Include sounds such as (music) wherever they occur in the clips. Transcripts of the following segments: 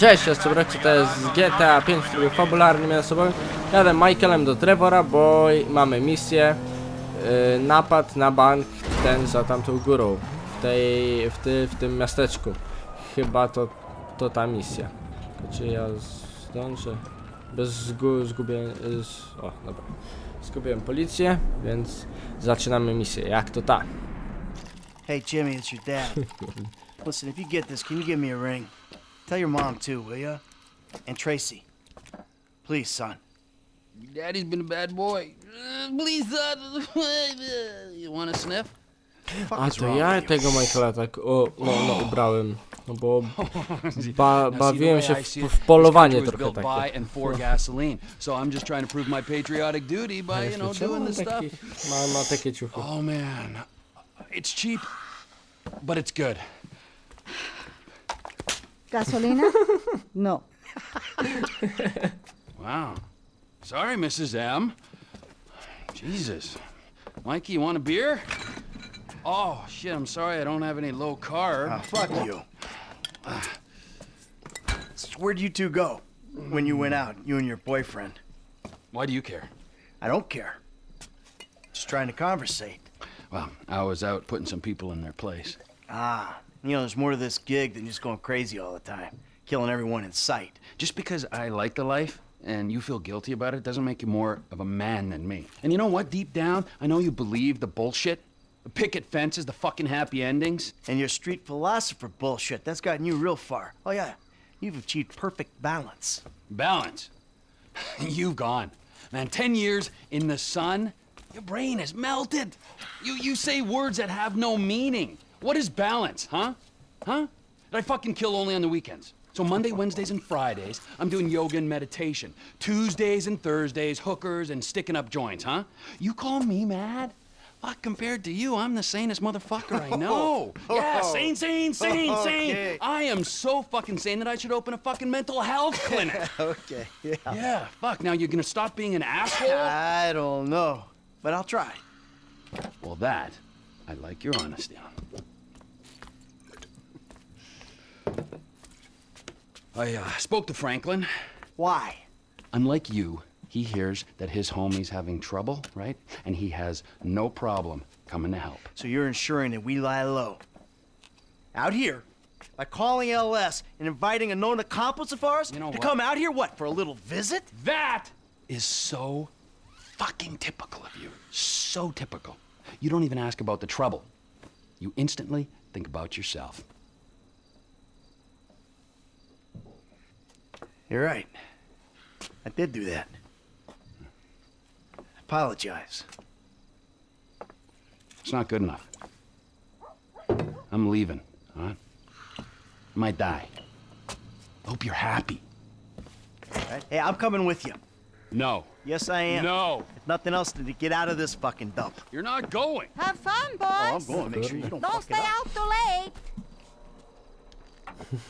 Cześć, ja Roxy, to jest GTA 5 w trybie fabularnym ja sobie jadę Michaelem do Trevora, bo mamy misję yy, napad na bank ten za tamtą górą w tej, w, ty, w tym miasteczku. Chyba to, to ta misja. Czy ja zdążę. Bez zgu, zgubienia z, o dobra. Zgubiłem policję, więc zaczynamy misję, jak to ta? Hey, Jimmy, it's your dad. (laughs) Listen, if you get this, can you give me a ring? Tell your mom, too, will ya? And Tracy. Please, son. Daddy's been a bad boy. Uh, please, son. (laughs) you want a sniff? Fuck A is to wrong ja with you? tego Michaela tak o, no, no ubrałem, no bo (laughs) ba, Now, see, the bawiłem way się I w, see it, w polowanie this country was trochę built takie. by and for gasoline. So I'm just trying to prove my patriotic duty by, you know, Czemu doing on this taki, stuff. ma, ma takie ciuchy? Oh man, it's cheap, but it's good. ¿Gasolina? (laughs) No. (laughs) Wow. Sorry, Mrs. M. Jesus. Mikey, you want a beer? Oh shit, I'm sorry I don't have any low carb. Ah, fuck you. So Where'd you two go when you went out, you and your boyfriend? Why do you care? I don't care. Just trying to conversate. Well, I was out putting some people in their place. Ah, you know, there's more to this gig than just going crazy all the time, killing everyone in sight. Just because I like the life and you feel guilty about it doesn't make you more of a man than me. And you know what? Deep down, I know you believe the bullshit. The picket fences, the fucking happy endings. And your street philosopher bullshit, that's gotten you real far. Oh, yeah, you've achieved perfect balance. Balance. (laughs) You've gone. Man, 10 years in the sun, your brain has melted. You, you say words that have no meaning. What is balance, huh? Huh? Did I fucking kill only on the weekends? So Monday, Wednesdays, and Fridays, I'm doing yoga and meditation. Tuesdays and Thursdays, hookers and sticking up joints, huh? You call me mad? Fuck, compared to you, I'm the sanest motherfucker I know. (laughs) Oh, Yeah, sane, sane, sane, (laughs) sane. Okay. I am so fucking sane that I should open a fucking mental health (laughs) clinic. Okay, yeah. Yeah, fuck. Now you're gonna stop being an asshole? I don't know, but I'll try. Well, that, I like your honesty on. I uh, spoke to Franklin. Why? Unlike you, he hears that his homie's having trouble, right? And he has no problem coming to help. So you're ensuring that we lie low. Out here, by calling LS and inviting a known accomplice of ours You know to what? come out here, what, for a little visit? That is so fucking typical of you. So typical. You don't even ask about the trouble. You instantly think about yourself. You're right. I did do that. I Apologize. It's not good enough. I'm leaving, all right? I might die. Hope you're happy. Right? Hey, I'm coming with you. No. Yes, I am. No. If nothing else than to get out of this fucking dump. You're not going. Have fun, boys. Oh, I'm going. Make sure you don't, Don't fuck stay it up. out too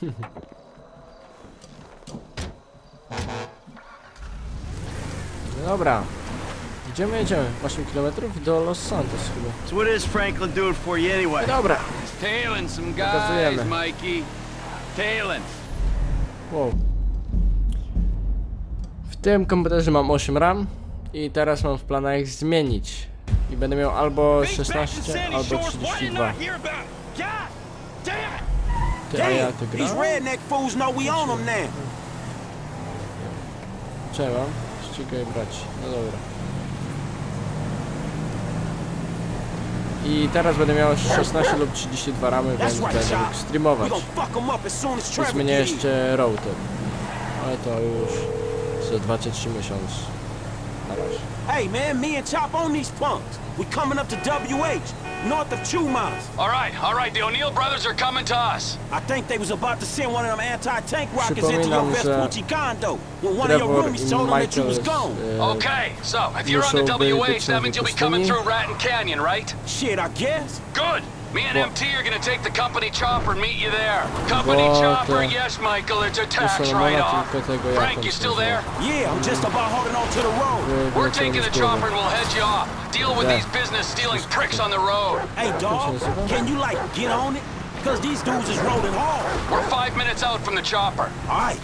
late. (laughs) No dobra. Idziemy, jedziemy. 8 km do Los Santos chyba. So what is Franklin doing for you anyway? Dobra. Tailing some guys, Pokazujemy. Mikey. Tailing. Wow. W tym komputerze mam 8 RAM i teraz mam w planach ich zmienić. I będę miał albo 16, albo 32. Ty, a ja ty These grałem? redneck fools know we own them now. Trzeba. Ścigaj brać. No dobra. I teraz będę miał 16 lub 32 ramy, więc będę mógł streamować. I zmienię jeszcze router. Ale to już za 2-3 miesiąc. Na razie. Hey man, me and Chop on these punks. We coming up to WH, north of Chumas. All right, all right. The O'Neill brothers are coming to us. I think they was about to send one of them anti-tank rockets into your Przypominam, że Vespucci condo when one of your roomies told them that you was gone. e, Okay, so if you're on the muszą być WH, that means you'll be coming through Ratton Canyon, right? Shit, I guess. Good. Me and Well- MT are gonna take the company chopper and meet you there. Company Well, chopper, to- yes, Michael. It's a to tax Solomona, write-off. tylko tego, Frank, you still there? Yeah, I'm just about holding on to the road. Wy- We're taking the chopper and we'll head you off. Deal with Yeah. these business stealing pricks on the road. Hey dog, can you like get on it? Because these dudes is rolling hard. We're five minutes out from the chopper. All right.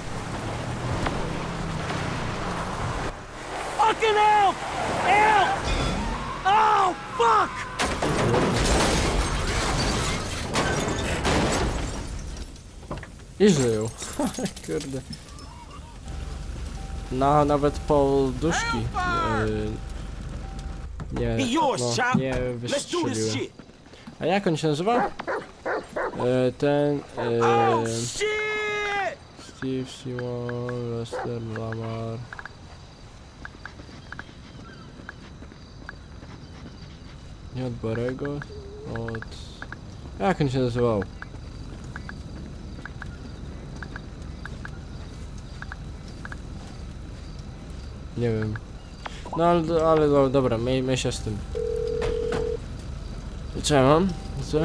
Fucking help! Help! I żył. (laughs) Kurde. No, nawet poduszki. Yy, nie, He yours, no, nie wystrzeliłem. A jak on się nazywa? Yy, ten... Yy! Steve Simon, Lester Lamar. Nie od Barego, od... Jak on się nazywał? Nie wiem. No ale, ale do, dobra, miejmy się z tym. Co ja mam? Co?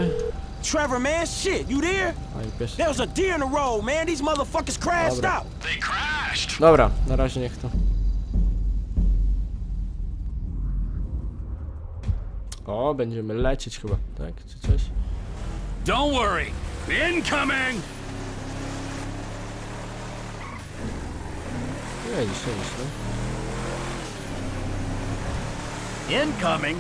Trevor, man, shit, you there? Aj, pies. There was a deer in the road, man. These motherfuckers crashed Dobra. out. They crashed. Dobra, na razie niech to. O, będziemy lecieć chyba, tak? Czy coś? Don't worry. Incoming! Nie, dzisiaj, dzisiaj. Incoming?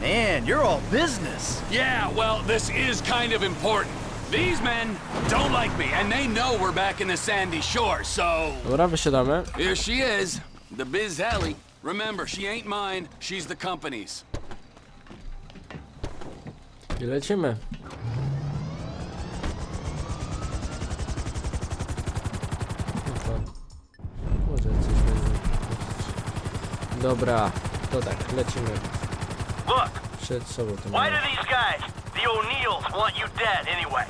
Man, you're all business. Yeah, well, this is kind of important. These men don't like me, and they know we're back in the sandy shore, so... Dobra, wysiadamy. Here she is, the Biz Ellie. Remember, she ain't mine, she's the company's. I lecimy. No to... Może coś będzie. Dobra, to tak, lecimy. Look, Przed sobą to why mamy. do these guys, the O'Neills, want you dead anyway?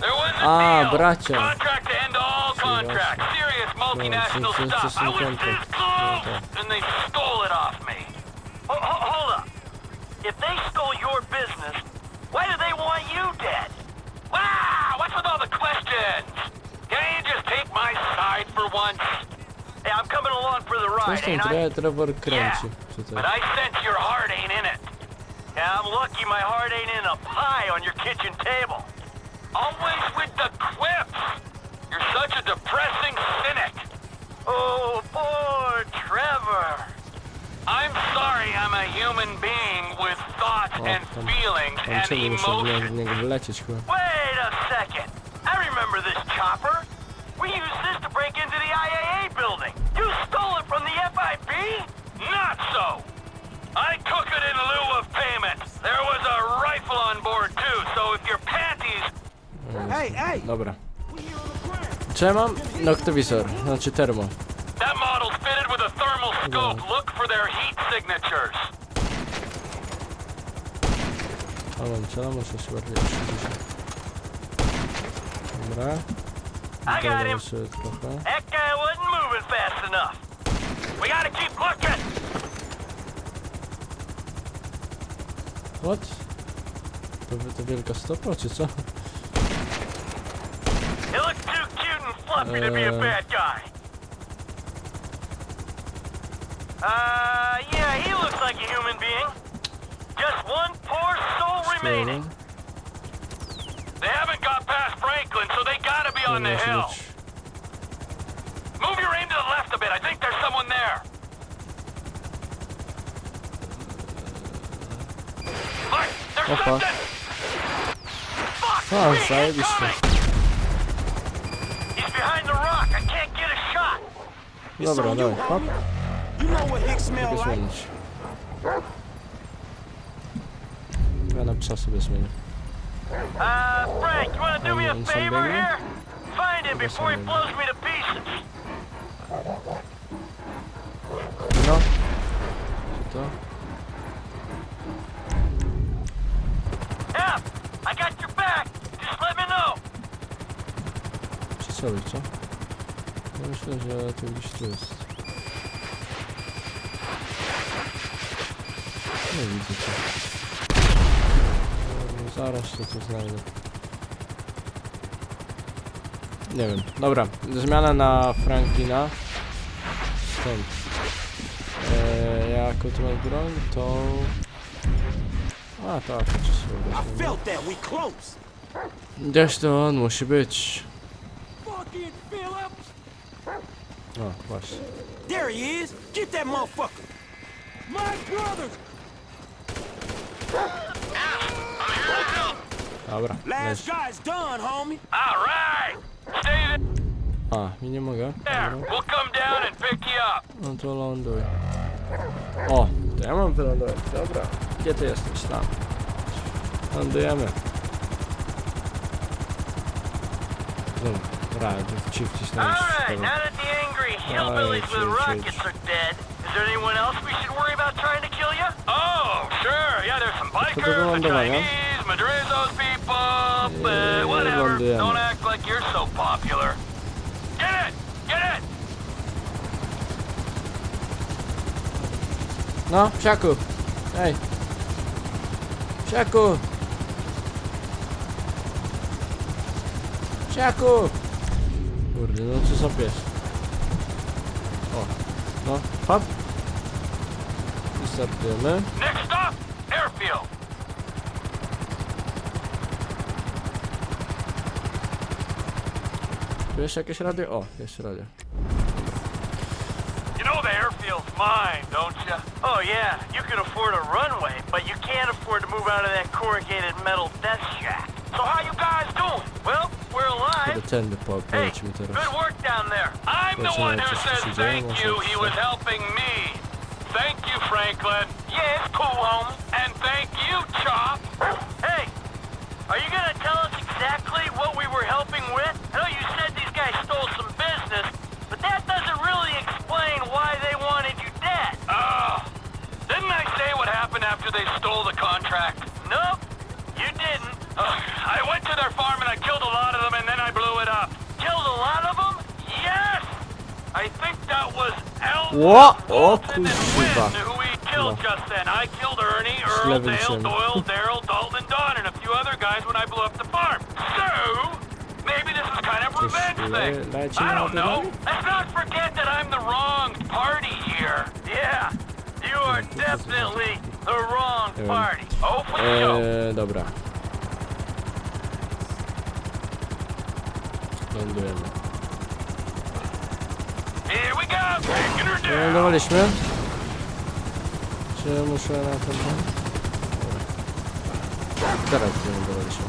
There was a A, deal. bracia. Contract to end all contracts. Serious multinational No, it's- it's stuff. I was interesting this contract. close, Okay. and they stole it off me. Ho- ho- hold up. If they stole your business, why do they want you dead? Wow, what's with all the questions? Can't you just take my side for once? Hey, I'm coming along for the Coś ride, tam ain't I? Trevor kręci. Czy but. I sense your heart ain't in it. Yeah, I'm lucky my heart ain't in a pie on your kitchen table. Always with the quips. You're such a depressing cynic. Oh, poor Trevor. I'm sorry I'm a human being with thoughts O, and tam, feelings tam and ciągle muszę w nie- w emotions. niego wlecieć chyba. Wait a second. I remember this chopper. We used this to break into the IAA building. You stole it from the FIB? Not so. I took it in lieu of payment. There was a rifle on board too, so if your panties mm, Hey, hey! Dobra. We here on the ground. Czy ja mam? Noktowizor, znaczy termo. That model's fitted with a thermal scope. Look for their heat signatures. A mam cela, muszę się bardziej przyjrzeć. Dobra. I got him. Dodam trochę. That guy wasn't moving fast enough. We gotta keep looking. What? To, to wielka stopa, czy co? He looks too cute and fluffy to be a bad guy. Uh, yeah, he looks like a human being. Just one poor soul remaining. They haven't got past Franklin, so they gotta be on the hill. być. Move your aim to the left a bit. I think there's someone there. Look, there's Opa. something. Fuck! A, me, he's zajebiście. coming. He's behind the rock. I can't get a shot. Dobra, dawaj, hop. You know what Hicks smell Mogę like? zmienić. Ja na psa sobie zmienię. Uh, Frank, you wanna do me a favor here? Find him before he blows me to pieces. No. Co to? Przeceluj, co? Ja myślę, że to gdzieś tu jest. Nie widzę cię. No, Zaraz się tu znajdę. Nie wiem. Dobra, zmiana na Franklina. Stąd. Eee, jaką tu masz broń? To... A tak. We close. Gdzieś to on musi być. Fucking Philip! O, właśnie. There he is! Get that motherfucker! My brothers! Dobra. Last guy's done, homie! All right. Stay A, i nie mogę. there. Dobra. We'll come down and pick you up. No to ląduj. O, to ja mam wylądować. Dobra. Gdzie ty jesteś? Tam. Lądujemy. Dobra, to ci wcisnąć. All right. Now that the angry hillbillies with rockets are dead, is there anyone else we should worry about trying to kill you? Oh, sure. Yeah, there's some bikers, the. Chinese, Madrizos people, but whatever. Don't act like you're so popular. Get it! Get it! No, psiaku. Ej. Psiaku. Psiaku. Kurde, no co za pies. O, no, hop. I startujemy. Next stop, airfield. Tu jest jakieś radio? O, jest radio. You know the airfield's mine, don't you? Oh yeah, you can afford a runway, but you can't afford to move out of that corrugated metal death shack. So how you guys doing? Well, we're Kiedy alive. tędy po, Hey, polecimy good teraz. work down there. I'm the one who co says thank you. He was helping me. Thank you, Franklin. Yeah, it's cool, home. And thank you, Chop. Hey, are you gonna tell us exactly what we were helping with? I know you said these guys stole some business, but that doesn't really explain why they wanted you dead. Oh, didn't I say what happened after they stole the contract? Ło- o Walton, and kurwa. Who we killed No. just then. I killed Ernie, Earl, Dale, się. Doyle, (laughs) Daryl, Dalton, Don, and a few other guys when I blew up the farm. So, maybe this is kind of Coś revenge le thing. leci I na don't know. dole? Let's not forget that I'm the wrong party here. Yeah, you are definitely the wrong Um, party. Oh, for sure. Eee, dobra. Lądujemy. Here we go, taking her down. Wylądowaliśmy? Czy muszę na ten... Dobra. Teraz wylądowaliśmy.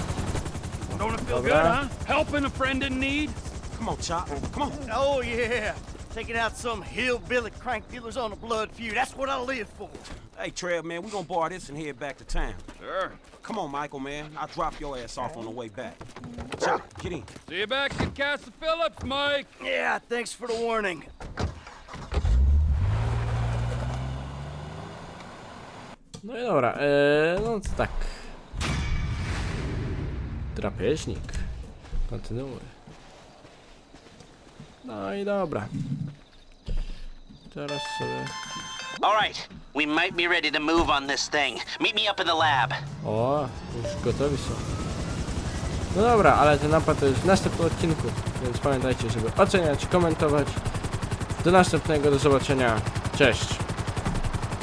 Don't it feel good, huh? Helping a friend in need? Come on, Chop. Come on. Oh, yeah. Taking out some hillbilly crank dealers on a blood feud. That's what I live for. Hey, Trev, man, we're gonna borrow this and head back to town. Sure. Come on, Michael, man. I'll drop your ass off on the way back. Chop, get in. See you back at Castle Phillips, Mike. Yeah, thanks for the warning. No i dobra, eee, no to tak. Drapieżnik. Kontynuuj. No i dobra. Teraz sobie... All right, we might be ready to move on this thing. Meet me up in the lab. O, już gotowi są. No dobra, ale ten napad to już w następnym odcinku, więc pamiętajcie, żeby oceniać, komentować. Do następnego, do zobaczenia. Cześć!